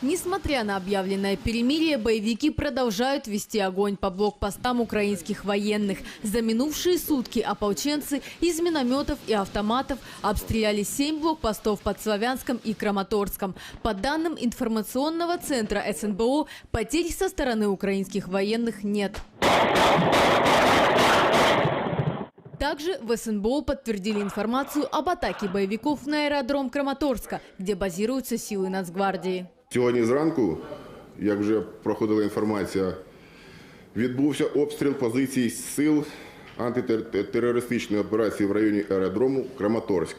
Несмотря на объявленное перемирие, боевики продолжают вести огонь по блокпостам украинских военных. За минувшие сутки ополченцы из минометов и автоматов обстреляли семь блокпостов под Славянском и Краматорском. По данным информационного центра СНБО, потерь со стороны украинских военных нет. Также в СНБО подтвердили информацию об атаке боевиков на аэродром Краматорска, где базируются силы Нацгвардии. Сьогодні зранку, як вже проходила інформація, відбувся обстріл позицій сил антитерористичної операції в районі аеродрому Краматорськ.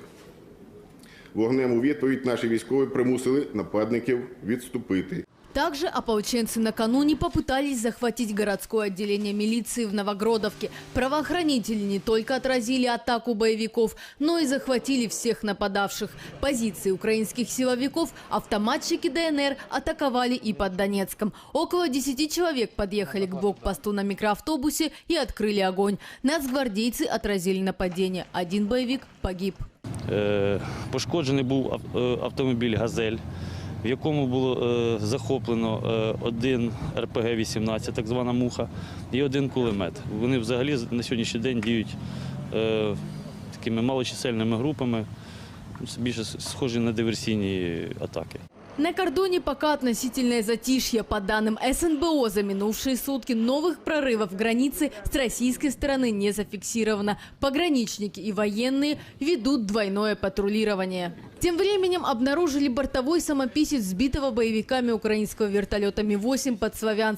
Вогнем у відповідь наші військові примусили нападників відступити. Также ополченцы накануне попытались захватить городское отделение милиции в Новогродовке. Правоохранители не только отразили атаку боевиков, но и захватили всех нападавших. Позиции украинских силовиков автоматчики ДНР атаковали и под Донецком. Около 10 человек подъехали к блокпосту на микроавтобусе и открыли огонь. Нацгвардейцы отразили нападение. Один боевик погиб. Е, Пошкоджений був ав- е, автомобіль «Газель», в якому було е, захоплено е, один РПГ-18, так звана муха, і один кулемет. Вони взагалі на сьогоднішній день діють е, такими малочисельними групами, більше схожі на диверсійні атаки. На кордоне пока относительное затишье. По данным СНБО, за минувшие сутки новых прорывов границы с российской стороны не зафиксировано. Пограничники и военные ведут двойное патрулирование. Тем временем обнаружили бортовой самописец сбитого боевиками украинского вертолета Ми-8 под Славянск.